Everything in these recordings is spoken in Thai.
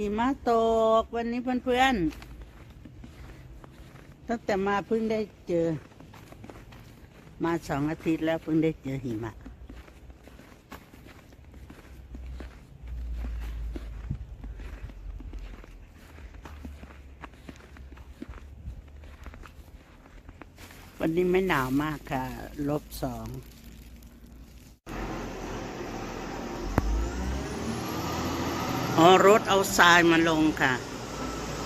หิมะตกวันนี้เพื่อนๆ ตั้งแต่มาเพิ่งได้เจอ มาสองอาทิตย์แล้วเพิ่งได้เจอหิมะ วันนี้ไม่หนาวมากค่ะ ลบสอง อ๋อรถเอาทรายมาลงค่ะ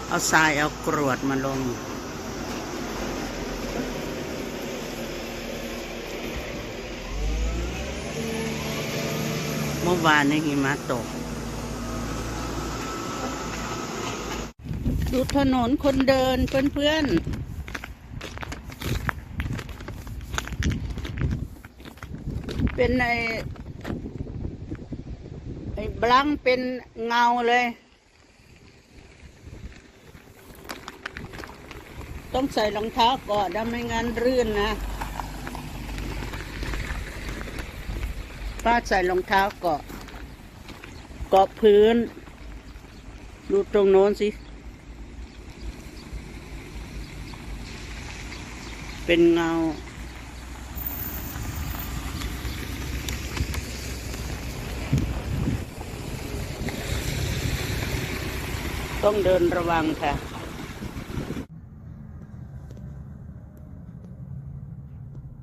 เอาทรายเอากรวดมาลง เมื่อวานนี้หิมะตก ดูถนนคนเดินเพื่อนๆเป็นไอ ไอ้บลังเป็นเงาเลย ต้องใส่รองเท้าก่อนนะไม่งั้นรื่นนะป้าใส่รองเท้าเกาะ เกาะพื้น ดูตรงโน้นสิ เป็นเงา ต้องเดินระวังค่ะ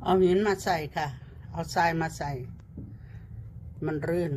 เอาหินมาใส่ค่ะ เอาทรายมาใส่ มันรื่น